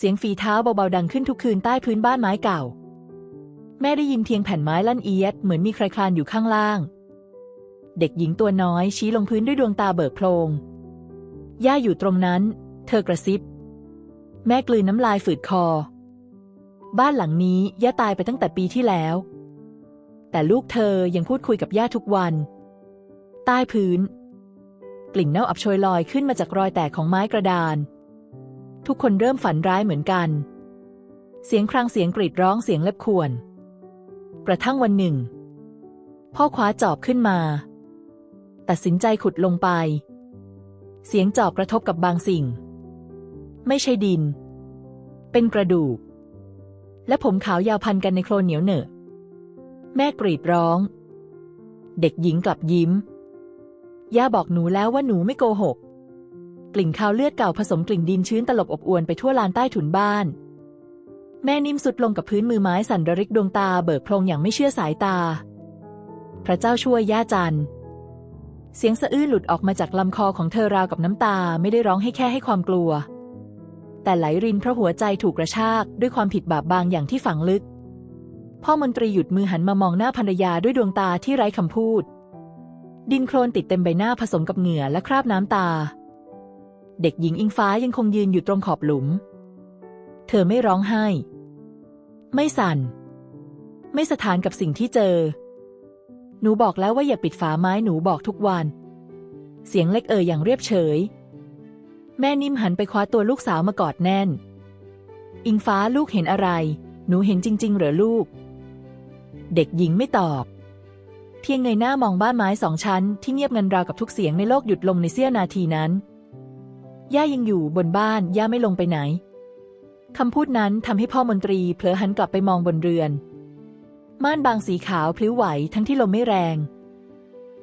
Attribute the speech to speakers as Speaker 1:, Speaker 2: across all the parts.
Speaker 1: เสียงฝีเท้าเบาๆดังขึ้นทุกคืนใต้พื้นบ้านไม้เก่า แม่ได้ยินเพียงแผ่นไม้ลั่นเอียดเหมือนมีใครคลานอยู่ข้างล่าง เด็กหญิงตัวน้อยชี้ลงพื้นด้วยดวงตาเบิกโพลงย่าอยู่ตรงนั้น เธอกระซิบ แม่กลืนน้ำลายฝืดคอ บ้านหลังนี้ย่าตายไปตั้งแต่ปีที่แล้ว แต่ลูกเธอยังพูดคุยกับย่าทุกวัน ใต้พื้น กลิ่นเน่าอับโชยลอยขึ้นมาจากรอยแตกของไม้กระดาน ทุกคนเริ่มฝันร้ายเหมือนกัน เสียงครางเสียงกรีดร้องเสียงเล็บข่วน กระทั่งวันหนึ่ง พ่อคว้าจอบขึ้นมา ตัดสินใจขุดลงไป เสียงจอบกระทบกับบางสิ่ง ไม่ใช่ดิน เป็นกระดูก และผมขาวยาวพันกันในโคลนเหนียวเหนอะ แม่กรีดร้อง เด็กหญิงกลับยิ้ม ย่าบอกหนูแล้วว่าหนูไม่โกหก กลิ่นคาวเลือดเก่าผสมกลิ่นดินชื้นตลบอบอวนไปทั่วลานใต้ถุนบ้าน แม่นิ่มสุดลงกับพื้นมือไม้สั่นระริกดวงตาเบิกโพลงอย่างไม่เชื่อสายตา พระเจ้าช่วยย่าจันเสียงสะอื้นหลุดออกมาจากลำคอของเธอราวกับน้ำตาไม่ได้ร้องให้แค่ให้ความกลัว แต่ไหลรินเพราะหัวใจถูกกระชากด้วยความผิดบาปบางอย่างที่ฝังลึก พ่อมนตรีหยุดมือหันมามองหน้าภรรยาด้วยดวงตาที่ไร้คำพูด ดินโคลนติดเต็มใบหน้าผสมกับเหงื่อและคราบน้ำตา เด็กหญิงอิงฟ้ายังคงยืนอยู่ตรงขอบหลุม เธอไม่ร้องไห้ ไม่สั่น ไม่สถานกับสิ่งที่เจอ หนูบอกแล้วว่าอย่าปิดฝาไม้หนูบอกทุกวัน เสียงเล็กเอ่ยอย่างเรียบเฉย แม่นิ่มหันไปคว้าตัวลูกสาวมากอดแน่น อิงฟ้าลูกเห็นอะไร หนูเห็นจริง ๆ เหรอลูก เด็กหญิงไม่ตอบ เพียงเงยหน้ามองบ้านไม้สองชั้นที่เงียบงันราวกับทุกเสียงในโลกหยุดลงในเสี้ยวนาทีนั้น ย่ายังอยู่บนบ้าน ย่าไม่ลงไปไหน คำพูดนั้นทำให้พ่อมนตรีเผลอหันกลับไปมองบนเรือน ม่านบางสีขาวพลิ้วไหวทั้งที่ลมไม่แรง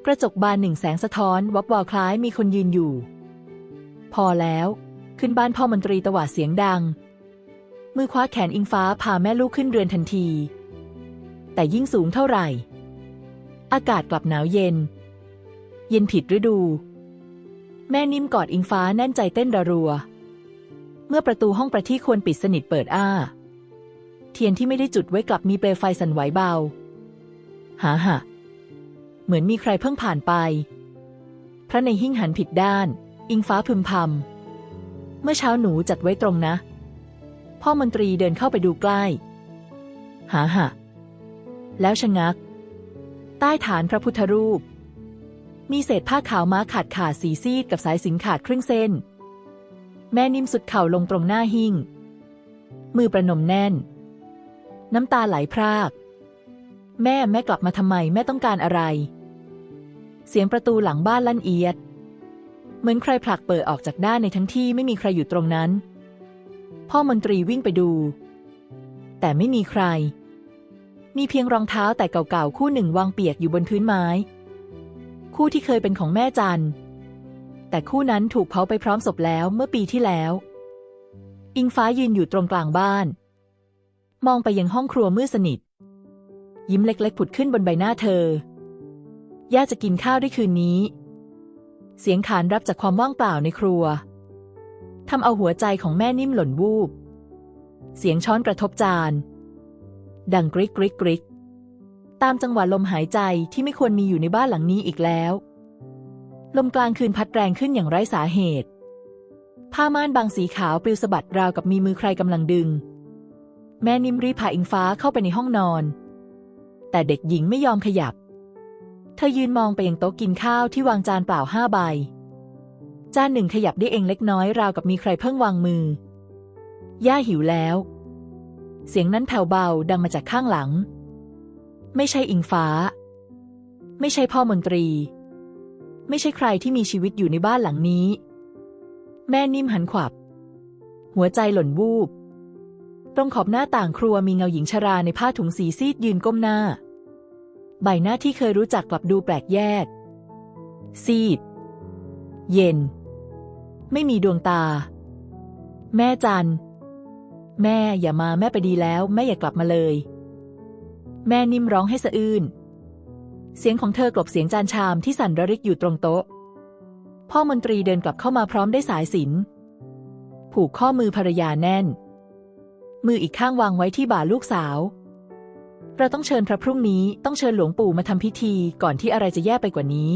Speaker 1: กระจกบานหนึ่งแสงสะท้อน วับวาวคล้ายมีคนยืนอยู่ พอแล้ว ขึ้นบ้านพ่อมนตรีตวาดเสียงดัง มือคว้าแขนอิงฟ้าพาแม่ลูกขึ้นเรือนทันที แต่ยิ่งสูงเท่าไหร่ อากาศกลับหนาวเย็น เย็นผิดฤดู แม่นิ่มกอดอิงฟ้าแน่นใจเต้นระรัว เมื่อประตูห้องประที่ควรปิดสนิทเปิดอ้า เทียนที่ไม่ได้จุดไว้กลับมีเปลวไฟสั่นไหวเบา หาหะเหมือนมีใครเพิ่งผ่านไป พระในหิ้งหันผิดด้าน อิงฟ้าพึมพำ เมื่อเช้าหนูจัดไว้ตรงนะ พ่อมนตรีเดินเข้าไปดูใกล้ หาหะแล้วชะงัก ใต้ฐานพระพุทธรูป มีเศษผ้าขาวม้าขาดขาดสีซีดกับสายสิญจนขาดครึ่งเส้น แม่นิ่มสุดเข่าลงตรงหน้าหิ้งมือประนมแน่น น้ำตาไหลพราก แม่แม่กลับมาทำไมแม่ต้องการอะไร เสียงประตูหลังบ้านลั่นเอียด เหมือนใครผลักเปิดออกจากด้านในทั้งที่ไม่มีใครอยู่ตรงนั้น พ่อมนตรีวิ่งไปดู แต่ไม่มีใคร มีเพียงรองเท้าแต่เก่าๆคู่หนึ่งวางเปียกอยู่บนพื้นไม้ คู่ที่เคยเป็นของแม่จัน แต่คู่นั้นถูกเผาไปพร้อมศพแล้วเมื่อปีที่แล้ว อิงฟ้ายืนอยู่ตรงกลางบ้าน มองไปยังห้องครัวมืดสนิท ยิ้มเล็กๆผุดขึ้นบนใบหน้าเธอ ย่าจะกินข้าวได้คืนนี้ เสียงขานรับจากความว่างเปล่าในครัวทำเอาหัวใจของแม่นิ่มหล่นวูบ เสียงช้อนกระทบจาน ดังกริกกริกกริกตามจังหวะลมหายใจที่ไม่ควรมีอยู่ในบ้านหลังนี้อีกแล้ว ลมกลางคืนพัดแรงขึ้นอย่างไร้สาเหตุ ผ้าม่านบางสีขาวปลิวสะบัดราวกับมีมือใครกำลังดึง แม่นิมรีพาอิงฟ้าเข้าไปในห้องนอน แต่เด็กหญิงไม่ยอมขยับ เธอยืนมองไปยังโต๊ะกินข้าวที่วางจานเปล่าห้าใบ จานหนึ่งขยับได้เองเล็กน้อยราวกับมีใครเพิ่งวางมือย่าหิวแล้ว เสียงนั้นแผ่วเบาดังมาจากข้างหลัง ไม่ใช่อิงฟ้า ไม่ใช่พ่อมนตรี ไม่ใช่ใครที่มีชีวิตอยู่ในบ้านหลังนี้ แม่นิ่มหันขวับ หัวใจหล่นวูบ ตรงขอบหน้าต่างครัวมีเงาหญิงชราในผ้าถุงสีซีดยืนก้มหน้า ใบหน้าที่เคยรู้จักกลับดูแปลกแยก ซีด เย็น ไม่มีดวงตา แม่จัน แม่อย่ามาแม่ไปดีแล้ว แม่อย่ากลับมาเลย แม่นิ่มร้องให้สะอื้น เสียงของเธอกลบเสียงจานชามที่สั่นระริกอยู่ตรงโต๊ะ พ่อมนตรีเดินกลับเข้ามาพร้อมได้สายสิน ผูกข้อมือภรรยาแน่น มืออีกข้างวางไว้ที่บ่าลูกสาว เราต้องเชิญพระพรุ่งนี้ต้องเชิญหลวงปู่มาทำพิธีก่อนที่อะไรจะแย่ไปกว่านี้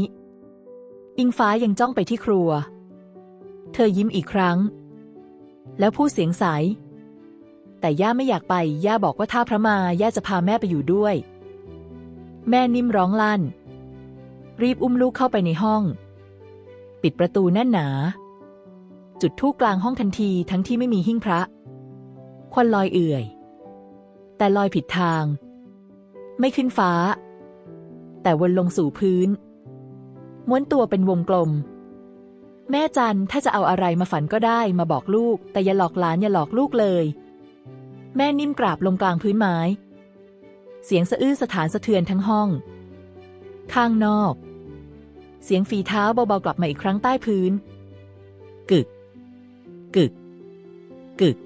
Speaker 1: อิงฟ้ายังจ้องไปที่ครัว เธอยิ้มอีกครั้ง แล้วพูดเสียงใส แต่ย่าไม่อยากไป ย่าบอกว่าถ้าพระมา ย่าจะพาแม่ไปอยู่ด้วย แม่นิ่มร้องลั่น รีบอุ้มลูกเข้าไปในห้อง ปิดประตูแน่นหนา จุดธูปกลางห้องทันทีทั้งที่ไม่มีหิ้งพระ ควันลอยเอื่อย แต่ลอยผิดทาง ไม่ขึ้นฟ้า แต่วนลงสู่พื้น ม้วนตัวเป็นวงกลมแม่จันถ้าจะเอาอะไรมาฝันก็ได้มาบอกลูก แต่อย่าหลอกหลานอย่าหลอกลูกเลย แม่นิ่มกราบลงกลางพื้นไม้ เสียงสะอื้นสถานสะเทือนทั้งห้อง ข้างนอก เสียงฝีเท้าเบาๆกลับมาอีกครั้งใต้พื้น กึก กึก กึก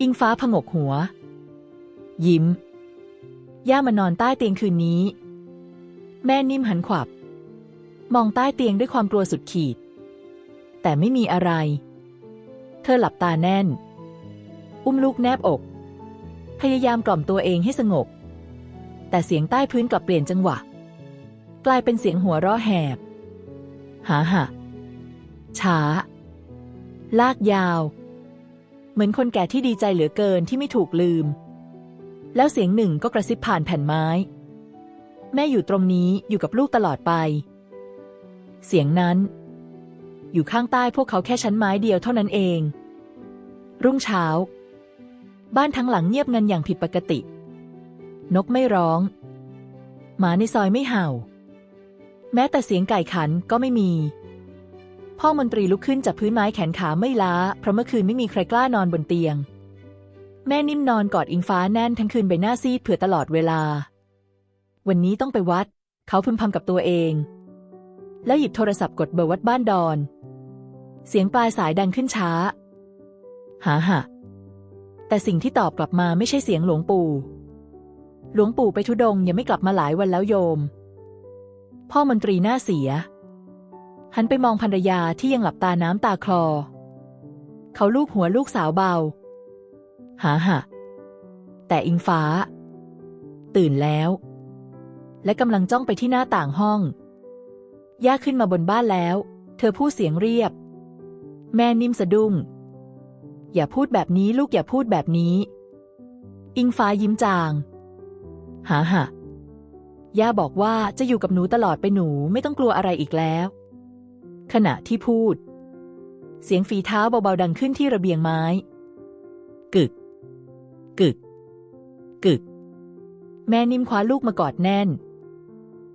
Speaker 1: อิงฟ้าผงกหัว ยิ้ม ย่ามานอนใต้เตียงคืนนี้ แม่นิ่มหันขวับ มองใต้เตียงด้วยความกลัวสุดขีด แต่ไม่มีอะไร เธอหลับตาแน่น อุ้มลูกแนบอก พยายามกล่อมตัวเองให้สงบ แต่เสียงใต้พื้นกลับเปลี่ยนจังหวะ กลายเป็นเสียงหัวเราะแหบหาหะช้า ลากยาว เหมือนคนแก่ที่ดีใจเหลือเกินที่ไม่ถูกลืม แล้วเสียงหนึ่งก็กระซิบผ่านแผ่นไม้ แม่อยู่ตรงนี้อยู่กับลูกตลอดไป เสียงนั้น อยู่ข้างใต้พวกเขาแค่ชั้นไม้เดียวเท่านั้นเอง รุ่งเช้า บ้านทั้งหลังเงียบงันอย่างผิดปกติ นกไม่ร้อง หมาในซอยไม่เห่า แม้แต่เสียงไก่ขันก็ไม่มี พ่อมนตรีลุกขึ้นจากพื้นไม้แขนขาไม่ล้า เพราะเมื่อคืนไม่มีใครกล้านอนบนเตียง แม่นิ่มนอนกอดอิงฟ้าแน่นทั้งคืนใบหน้าซีดเผื่อตลอดเวลา วันนี้ต้องไปวัด เขาพึมพำกับตัวเอง แล้วหยิบโทรศัพท์กดเบอร์วัดบ้านดอน เสียงปลายสายดังขึ้นช้า หาหะ แต่สิ่งที่ตอบกลับมาไม่ใช่เสียงหลวงปู่ หลวงปู่ไปทุดงยังไม่กลับมาหลายวันแล้วโยม พ่อมนตรีหน้าเสีย หันไปมองภรรยาที่ยังหลับตาน้ำตาคลอ เขาลูบหัวลูกสาวเบา หาหะแต่อิงฟ้า ตื่นแล้ว และกำลังจ้องไปที่หน้าต่างห้อง ย่าขึ้นมาบนบ้านแล้ว เธอพูดเสียงเรียบ แม่นิ่มสะดุ้ง อย่าพูดแบบนี้ลูกอย่าพูดแบบนี้ อิงฟ้ายิ้มจาง หาหะย่าบอกว่าจะอยู่กับหนูตลอดไปหนูไม่ต้องกลัวอะไรอีกแล้ว ขณะที่พูด เสียงฝีเท้าเบาๆดังขึ้นที่ระเบียงไม้ กึก กึก กึก แม่นิ่มคว้าลูกมากอดแน่น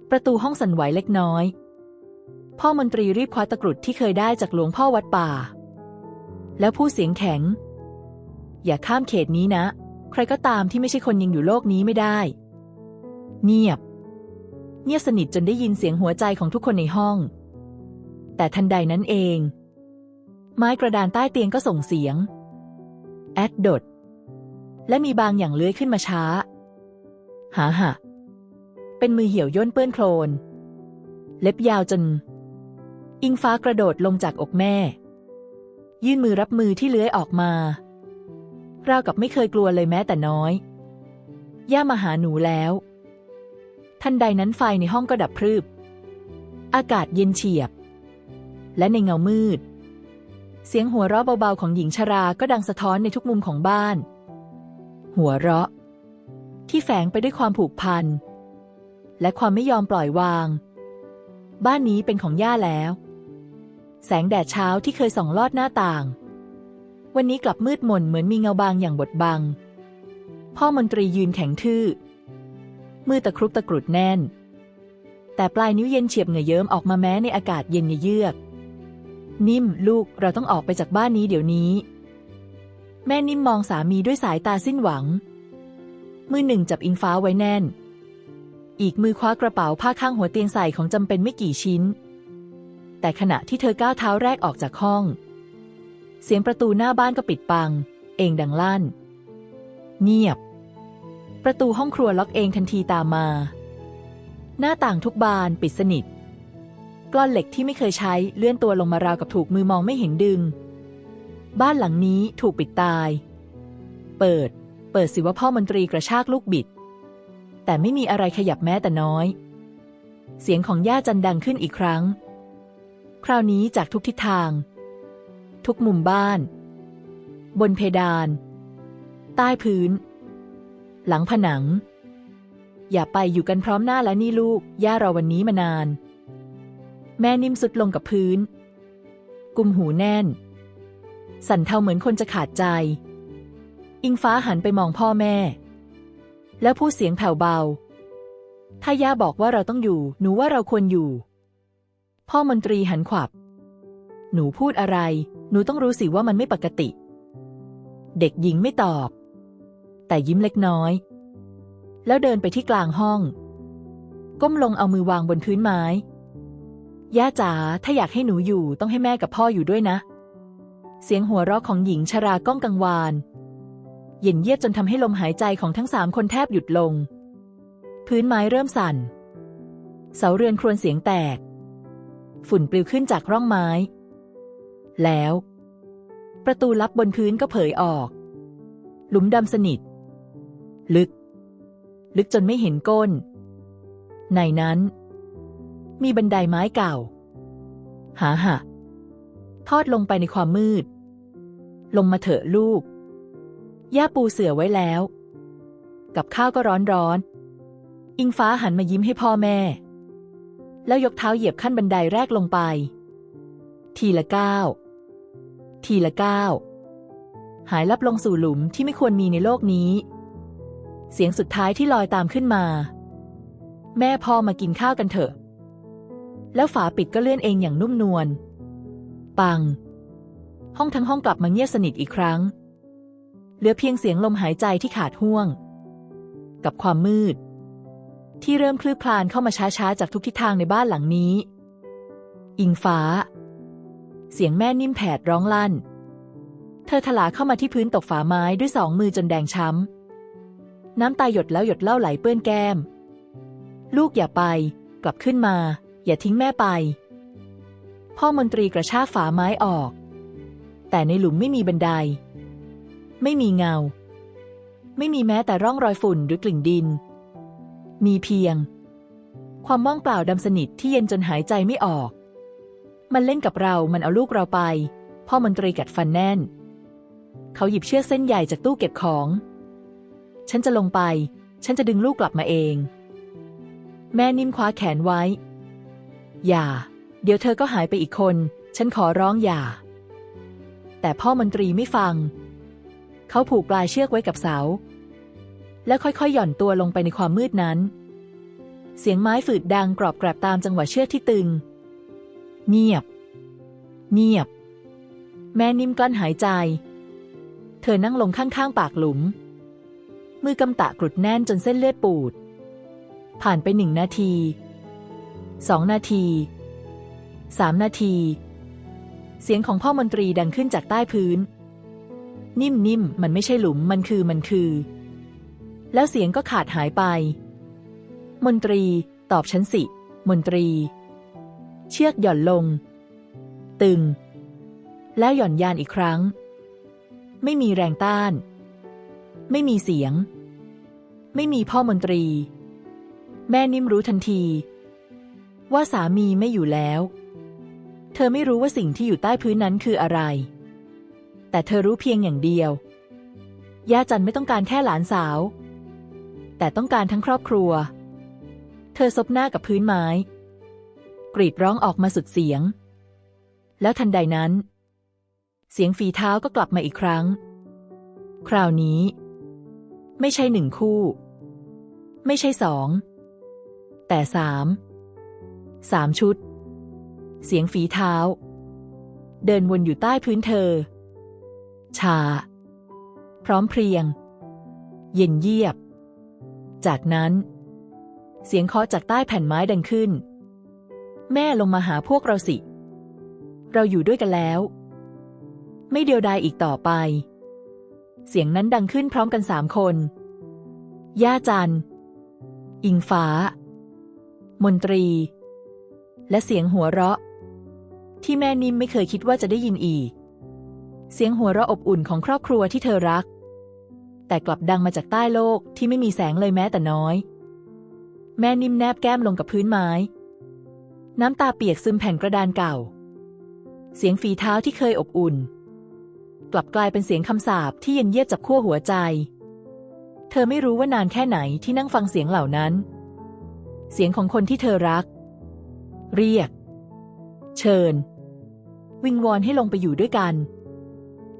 Speaker 1: ประตูห้องสั่นไหวเล็กน้อย พ่อมนตรีรีบคว้าตะกรุดที่เคยได้จากหลวงพ่อวัดป่า แล้วพูดเสียงแข็ง อย่าข้ามเขตนี้นะ ใครก็ตามที่ไม่ใช่คนยังอยู่โลกนี้ไม่ได้ เงียบ เงียบสนิทจนได้ยินเสียงหัวใจของทุกคนในห้อง แต่ทันใดนั้นเอง ไม้กระดานใต้เตียงก็ส่งเสียง แอดดด และมีบางอย่างเลื้อยขึ้นมาช้า หาหะเป็นมือเหี่ยวย่นเปื้อนโคลน เล็บยาวจน อิงฟ้ากระโดดลงจากอกแม่ ยื่นมือรับมือที่เลื้อยออกมาราวกับไม่เคยกลัวเลยแม้แต่น้อย ย่ามาหาหนูแล้ว ทันใดนั้นไฟในห้องก็ดับพรึบ อากาศเย็นเฉียบ และในเงามืด เสียงหัวเราะเบาๆของหญิงชราก็ดังสะท้อนในทุกมุมของบ้าน หัวเราะ ที่แฝงไปด้วยความผูกพัน และความไม่ยอมปล่อยวาง บ้านนี้เป็นของย่าแล้ว แสงแดดเช้าที่เคยส่องลอดหน้าต่าง วันนี้กลับมืดมนเหมือนมีเงาบางอย่างบดบัง พ่อมนตรียืนแข็งทื่อ มือตะครุบตะกรุดแน่น แต่ปลายนิ้วเย็นเฉียบเหงื่อเยิ้มออกมาแม้ในอากาศเย็นเยือก นิ่มลูกเราต้องออกไปจากบ้านนี้เดี๋ยวนี้ แม่นิ่มมองสามีด้วยสายตาสิ้นหวัง มือหนึ่งจับอิงฟ้าไว้แน่น อีกมือคว้ากระเป๋าผ้าข้างหัวเตียงใส่ของจำเป็นไม่กี่ชิ้น แต่ขณะที่เธอก้าวเท้าแรกออกจากห้อง เสียงประตูหน้าบ้านก็ปิดปัง เองดังลั่น เงียบ ประตูห้องครัวล็อกเองทันทีตามมา หน้าต่างทุกบานปิดสนิทกลอนเหล็กที่ไม่เคยใช้เลื่อนตัวลงมาราวกับถูกมือมองไม่เห็นดึง บ้านหลังนี้ถูกปิดตาย เปิด เปิดสิว่าพ่อมนตรีกระชากลูกบิด แต่ไม่มีอะไรขยับแม้แต่น้อย เสียงของย่าจันดังขึ้นอีกครั้ง คราวนี้จากทุกทิศทาง ทุกมุมบ้าน บนเพดาน ใต้พื้น หลังผนัง อย่าไปอยู่กันพร้อมหน้าแล้วนี่ลูก ย่ารอวันนี้มานาน แม่นิ่มสุดลงกับพื้น กุมหูแน่น สั่นเทาเหมือนคนจะขาดใจ อิงฟ้าหันไปมองพ่อแม่ แล้วพูดเสียงแผ่วเบา ถ้าย่าบอกว่าเราต้องอยู่ หนูว่าเราควรอยู่ พ่อมนตรีหันขวับ หนูพูดอะไร หนูต้องรู้สิว่ามันไม่ปกติ เด็กหญิงไม่ตอบ แต่ยิ้มเล็กน้อย แล้วเดินไปที่กลางห้อง ก้มลงเอามือวางบนพื้นไม้ ย่าจ๋าถ้าอยากให้หนูอยู่ต้องให้แม่กับพ่ออยู่ด้วยนะ เสียงหัวเราะของหญิงชราก้องกังวานเย็นเยียบจนทำให้ลมหายใจของทั้งสามคนแทบหยุดลง พื้นไม้เริ่มสั่น เสาเรือนครวญเสียงแตก ฝุ่นปลิวขึ้นจากร่องไม้ แล้ว ประตูลับบนพื้นก็เผยออก หลุมดำสนิท ลึก ลึกจนไม่เห็นก้น ในนั้น มีบันไดไม้เก่า หาหะทอดลงไปในความมืด ลงมาเถอะลูก ย่าปูเสือไว้แล้ว กับข้าวก็ร้อนร้อนๆอิงฟ้าหันมายิ้มให้พ่อแม่ แล้วยกเท้าเหยียบขั้นบันไดแรกลงไป ทีละก้าวทีละก้าวหายลับลงสู่หลุมที่ไม่ควรมีในโลกนี้ เสียงสุดท้ายที่ลอยตามขึ้นมา แม่พ่อมากินข้าวกันเถอะ แล้วฝาปิดก็เลื่อนเองอย่างนุ่มนวลปัง ห้องทั้งห้องกลับมาเงียบสนิทอีกครั้ง เหลือเพียงเสียงลมหายใจที่ขาดห่วง กับความมืด ที่เริ่มคลืบคลานเข้ามาช้าๆ จากทุกทิศทางในบ้านหลังนี้ อิงฟ้า เสียงแม่นิ่มแผดร้องลั่น เธอถลาเข้ามาที่พื้นตกฝาไม้ด้วยสองมือจนแดงช้ำ น้ำตาหยดแล้วหยดเล่าไหลเปื้อนแก้ม ลูกอย่าไป กลับขึ้นมา อย่าทิ้งแม่ไป พ่อมนตรีกระชากฝาไม้ออก แต่ในหลุมไม่มีบันได ไม่มีเงา ไม่มีแม้แต่ร่องรอยฝุ่นหรือกลิ่นดิน มีเพียง ความว่างเปล่าดำสนิทที่เย็นจนหายใจไม่ออก มันเล่นกับเรา มันเอาลูกเราไป พ่อมนตรีกัดฟันแน่น เขาหยิบเชือกเส้นใหญ่จากตู้เก็บของ ฉันจะลงไป ฉันจะดึงลูกกลับมาเอง แม่นิ่มคว้าแขนไว้ อย่า เดี๋ยวเธอก็หายไปอีกคน ฉันขอร้องอย่า แต่พ่อมนตรีไม่ฟัง เขาผูกปลายเชือกไว้กับเสา แล้วค่อยๆ หย่อนตัวลงไปในความมืดนั้น เสียงไม้ฝืดดังกรอบแกรบตามจังหวะเชือกที่ตึง เงียบ เงียบ แม่นิ่มกลั้นหายใจ เธอนั่งลงข้างๆ ปากหลุม มือกำตะกรุดแน่นจนเส้นเลือดปูด ผ่านไปหนึ่งนาที สองนาที สามนาที เสียงของพ่อมนตรีดังขึ้นจากใต้พื้น นิ่มๆ มันไม่ใช่หลุม มันคือ มันคือ แล้วเสียงก็ขาดหายไป มนตรี ตอบฉันสิ มนตรี เชือกหย่อนลง ตึง แล้วหย่อนยานอีกครั้ง ไม่มีแรงต้าน ไม่มีเสียง ไม่มีพ่อมนตรี แม่นิ่มรู้ทันที ว่าสามีไม่อยู่แล้ว เธอไม่รู้ว่าสิ่งที่อยู่ใต้พื้นนั้นคืออะไร แต่เธอรู้เพียงอย่างเดียวย่าจันไม่ต้องการแค่หลานสาว แต่ต้องการทั้งครอบครัว เธอซบหน้ากับพื้นไม้ กรีดร้องออกมาสุดเสียง แล้วทันใดนั้น เสียงฝีเท้าก็กลับมาอีกครั้ง คราวนี้ ไม่ใช่หนึ่งคู่ ไม่ใช่สอง แต่สามสามชุด เสียงฝีเท้า เดินวนอยู่ใต้พื้นเธอ ชา พร้อมเพรียง เย็นเยียบ จากนั้น เสียงเคาะจากใต้แผ่นไม้ดังขึ้น แม่ลงมาหาพวกเราสิ เราอยู่ด้วยกันแล้ว ไม่เดียวดายอีกต่อไป เสียงนั้นดังขึ้นพร้อมกันสามคน ย่าจัน อิงฟ้า มนตรี และเสียงหัวเราะ ที่แม่นิ่มไม่เคยคิดว่าจะได้ยินอีก เสียงหัวเราะอบอุ่นของครอบครัวที่เธอรัก แต่กลับดังมาจากใต้โลกที่ไม่มีแสงเลยแม้แต่น้อย แม่นิ่มแนบแก้มลงกับพื้นไม้ น้ำตาเปียกซึมแผ่นกระดานเก่า เสียงฝีเท้าที่เคยอบอุ่น กลับกลายเป็นเสียงคำสาปที่เย็นเยียดจับขั้วหัวใจ เธอไม่รู้ว่านานแค่ไหนที่นั่งฟังเสียงเหล่านั้น เสียงของคนที่เธอรัก เรียก เชิญ วิงวอนให้ลงไปอยู่ด้วยกัน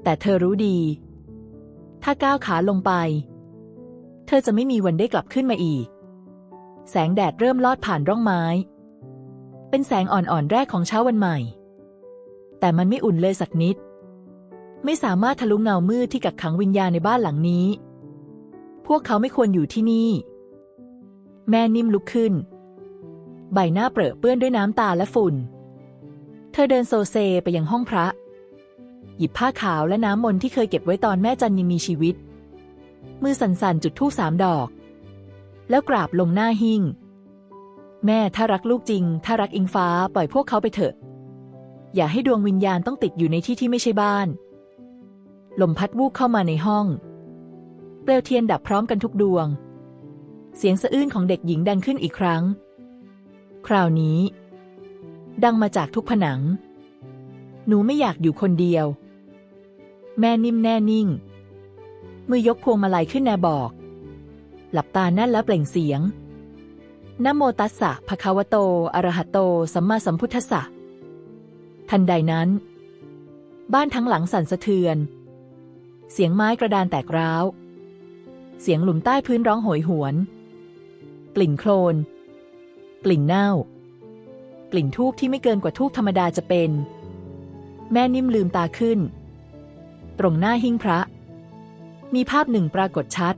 Speaker 1: แต่เธอรู้ดี ถ้าก้าวขาลงไป เธอจะไม่มีวันได้กลับขึ้นมาอีก แสงแดดเริ่มลอดผ่านร่องไม้ เป็นแสงอ่อนๆแรกของเช้าวันใหม่ แต่มันไม่อุ่นเลยสักนิด ไม่สามารถทะลุเงามืดที่กักขังวิญญาณในบ้านหลังนี้ พวกเขาไม่ควรอยู่ที่นี่ แม่นิ่มลุกขึ้น ใบหน้าเปรอะเปื้อนด้วยน้ำตาและฝุ่น เธอเดินโซเซไปยังห้องพระ หยิบผ้าขาวและน้ำมนต์ที่เคยเก็บไว้ตอนแม่จันยังมีชีวิต มือสั่นๆจุดธูปสามดอก แล้วกราบลงหน้าหิ้งแม่ถ้ารักลูกจริง ถ้ารักอิงฟ้าปล่อยพวกเขาไปเถอะ อย่าให้ดวงวิญญาณต้องติดอยู่ในที่ที่ไม่ใช่บ้าน ลมพัดวูบเข้ามาในห้อง เปลวเทียนดับพร้อมกันทุกดวง เสียงสะอื้นของเด็กหญิงดังขึ้นอีกครั้ง คราวนี้ ดังมาจากทุกผนัง หนูไม่อยากอยู่คนเดียว แม่นิ่มแน่นิ่งมือยกพวงมาลัยขึ้นแนบอก หลับตาแน่นแล้วเปล่งเสียงนโมตัสสะภะคะวะโต อระหะโต สัมมาสัมพุทธัสสะ ทันใดนั้น บ้านทั้งหลังสั่นสะเทือน เสียงไม้กระดานแตกร้าว เสียงหลุมใต้พื้นร้องโหยหวน กลิ่นโคลน กลิ่นเน่า กลิ่นทูบที่ไม่เกินกว่าทูบธรรมดาจะเป็น แม่นิ่มลืมตาขึ้น ตรงหน้าหิ้งพระ มีภาพหนึ่งปรากฏชัด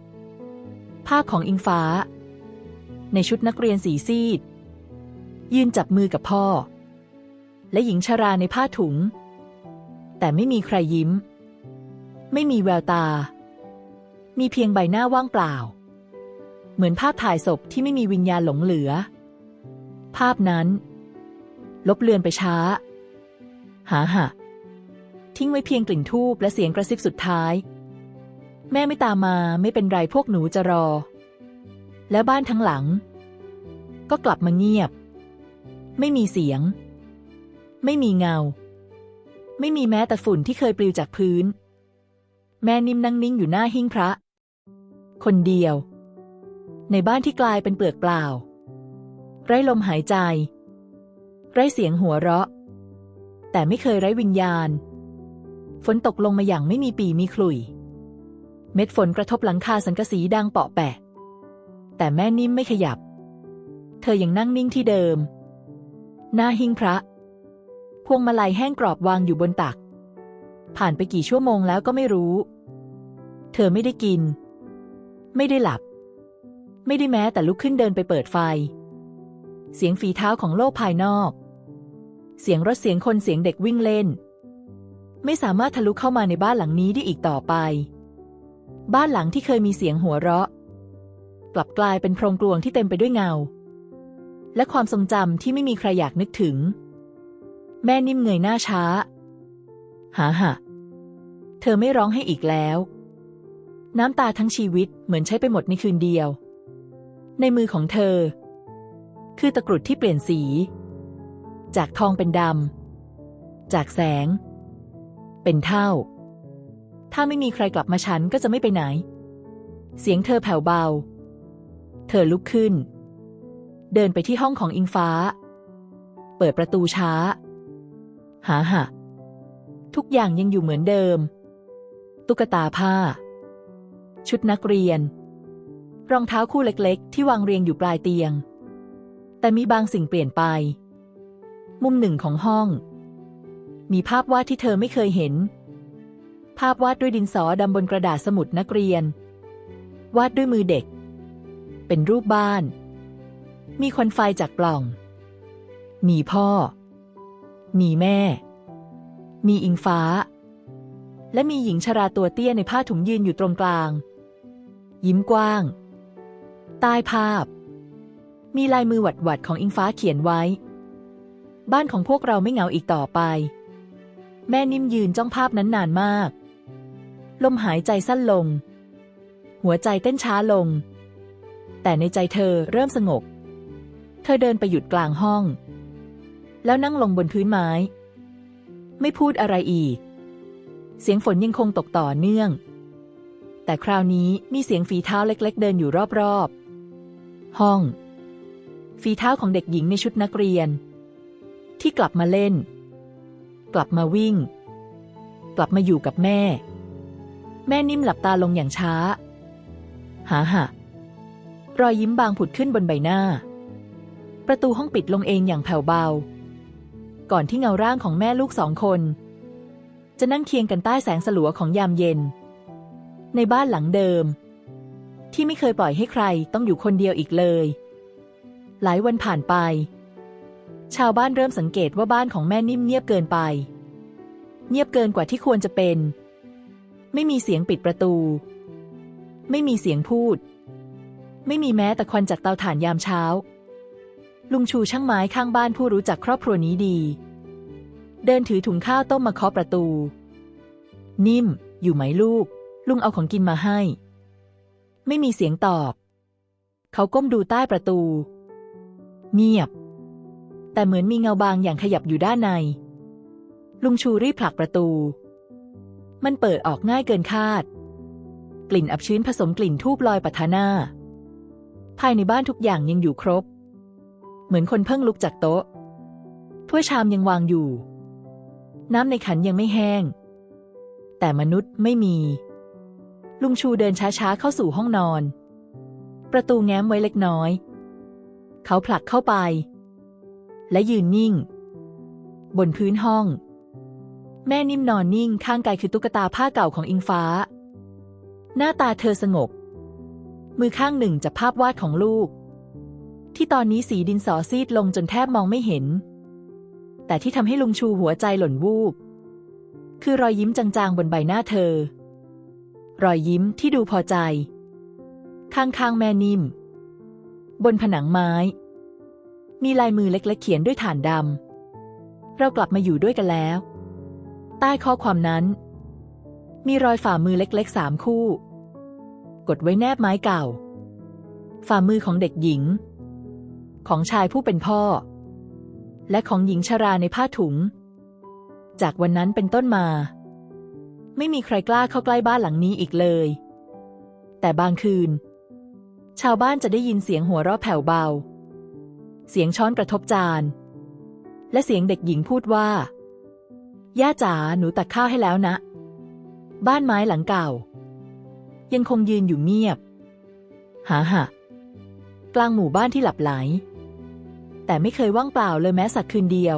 Speaker 1: ภาพของอิงฟ้า ในชุดนักเรียนสีซีด ยืนจับมือกับพ่อ และหญิงชราในผ้าถุง แต่ไม่มีใครยิ้ม ไม่มีแววตา มีเพียงใบหน้าว่างเปล่า เหมือนภาพถ่ายศพที่ไม่มีวิญญาณหลงเหลือ ภาพนั้น ลบเลือนไปช้า หาหะ ทิ้งไว้เพียงกลิ่นทูบและเสียงกระซิบสุดท้าย แม่ไม่ตามมาไม่เป็นไรพวกหนูจะรอ แล้วบ้านทั้งหลัง ก็กลับมาเงียบ ไม่มีเสียง ไม่มีเงา ไม่มีแม้แต่ฝุ่นที่เคยปลิวจากพื้น แม่นิ่มนั่งนิ่งอยู่หน้าหิ้งพระ คนเดียว ในบ้านที่กลายเป็นเปลือกเปล่า ไร้ลมหายใจ ไร้เสียงหัวเราะแต่ไม่เคยไร้วิญญาณ ฝนตกลงมาอย่างไม่มีปีมีขลุ่ยเม็ดฝนกระทบหลังคาสังกะสีดังเปาะแปะ แต่แม่นิ่มไม่ขยับ เธอยังนั่งนิ่งที่เดิม หน้าหิ้งพระ พวงมาลัยแห้งกรอบวางอยู่บนตัก ผ่านไปกี่ชั่วโมงแล้วก็ไม่รู้ เธอไม่ได้กิน ไม่ได้หลับ ไม่ได้แม้แต่ลุกขึ้นเดินไปเปิดไฟ เสียงฝีเท้าของโลกภายนอก เสียงรถเสียงคนเสียงเด็กวิ่งเล่น ไม่สามารถทะลุเข้ามาในบ้านหลังนี้ได้อีกต่อไป บ้านหลังที่เคยมีเสียงหัวเราะ กลับกลายเป็นโพรงกลวงที่เต็มไปด้วยเงา และความทรงจำที่ไม่มีใครอยากนึกถึง แม่นิ่มเงยหน้าช้า หาหะเธอไม่ร้องให้อีกแล้ว น้ำตาทั้งชีวิตเหมือนใช้ไปหมดในคืนเดียว ในมือของเธอ คือตะกรุดที่เปลี่ยนสี จากทองเป็นดำจากแสง เป็นเท่า ถ้าไม่มีใครกลับมาฉันก็จะไม่ไปไหน เสียงเธอแผ่วเบา เธอลุกขึ้น เดินไปที่ห้องของอิงฟ้า เปิดประตูช้า หาหะทุกอย่างยังอยู่เหมือนเดิม ตุ๊กตาผ้า ชุดนักเรียน รองเท้าคู่เล็กๆ ที่วางเรียงอยู่ปลายเตียง แต่มีบางสิ่งเปลี่ยนไป มุมหนึ่งของห้อง มีภาพวาดที่เธอไม่เคยเห็น ภาพวาดด้วยดินสอดำบนกระดาษสมุดนักเรียน วาดด้วยมือเด็ก เป็นรูปบ้าน มีควันไฟจากปล่อง มีพ่อ มีแม่ มีอิงฟ้า และมีหญิงชราตัวเตี้ยในผ้าถุงยืนอยู่ตรงกลาง ยิ้มกว้าง ใต้ภาพ มีลายมือหวัดๆของอิงฟ้าเขียนไว้ บ้านของพวกเราไม่เหงาอีกต่อไป แม่นิ่มยืนจ้องภาพนั้นนานมาก ลมหายใจสั้นลง หัวใจเต้นช้าลง แต่ในใจเธอเริ่มสงบ เธอเดินไปหยุดกลางห้อง แล้วนั่งลงบนพื้นไม้ ไม่พูดอะไรอีก เสียงฝนยังคงตกต่อเนื่อง แต่คราวนี้มีเสียงฝีเท้าเล็ก ๆ เดินอยู่รอบๆ ห้อง ฝีเท้าของเด็กหญิงในชุดนักเรียน ที่กลับมาเล่น กลับมาวิ่ง กลับมาอยู่กับแม่ แม่นิ่มหลับตาลงอย่างช้า หาหะรอยยิ้มบางผุดขึ้นบนใบหน้า ประตูห้องปิดลงเองอย่างแผ่วเบา ก่อนที่เงาร่างของแม่ลูกสองคน จะนั่งเคียงกันใต้แสงสลัวของยามเย็น ในบ้านหลังเดิม ที่ไม่เคยปล่อยให้ใครต้องอยู่คนเดียวอีกเลย หลายวันผ่านไป ชาวบ้านเริ่มสังเกตว่าบ้านของแม่นิ่มเงียบเกินไป เงียบเกินกว่าที่ควรจะเป็น ไม่มีเสียงปิดประตู ไม่มีเสียงพูด ไม่มีแม้แต่ควันจากเตาถ่านยามเช้า ลุงชูช่างไม้ข้างบ้านผู้รู้จักครอบครัวนี้ดี เดินถือถุงข้าวต้มมาเคาะประตู นิ่ม อยู่ไหมลูก ลุงเอาของกินมาให้ ไม่มีเสียงตอบ เขาก้มดูใต้ประตู เงียบ แต่เหมือนมีเงาบางอย่างขยับอยู่ด้านใน ลุงชูรีบผลักประตู มันเปิดออกง่ายเกินคาด กลิ่นอับชื้นผสมกลิ่นทูบลอยปะทะหน้า ภายในบ้านทุกอย่างยังอยู่ครบ เหมือนคนเพิ่งลุกจากโต๊ะ ถ้วยชามยังวางอยู่ น้ำในขันยังไม่แห้ง แต่มนุษย์ไม่มี ลุงชูเดินช้าๆเข้าสู่ห้องนอน ประตูแง้มไว้เล็กน้อย เขาผลักเข้าไป และยืนนิ่ง บนพื้นห้อง แม่นิ่มนอนนิ่งข้างกายคือตุ๊กตาผ้าเก่าของอิงฟ้า หน้าตาเธอสงบ มือข้างหนึ่งจับภาพวาดของลูก ที่ตอนนี้สีดินสอซีดลงจนแทบมองไม่เห็น แต่ที่ทำให้ลุงชูหัวใจหล่นวูบ คือรอยยิ้มจางๆบนใบหน้าเธอ รอยยิ้มที่ดูพอใจ ข้างๆแม่นิ่ม บนผนังไม้ มีลายมือเล็กๆเขียนด้วยฐานดำ เรากลับมาอยู่ด้วยกันแล้ว ใต้ข้อความนั้น มีรอยฝ่ามือเล็กๆสามคู่ กดไว้แนบไม้เก่า ฝ่ามือของเด็กหญิง ของชายผู้เป็นพ่อ และของหญิงชราในผ้าถุง จากวันนั้นเป็นต้นมา ไม่มีใครกล้าเข้าใกล้บ้านหลังนี้อีกเลย แต่บางคืน ชาวบ้านจะได้ยินเสียงหัวเราะแผ่วเบา เสียงช้อนกระทบจาน และเสียงเด็กหญิงพูดว่า ย่าจ๋าหนูตักข้าวให้แล้วนะ บ้านไม้หลังเก่า ยังคงยืนอยู่เงียบ หาหะกลางหมู่บ้านที่หลับไหล แต่ไม่เคยว่างเปล่าเลยแม้สักคืนเดียว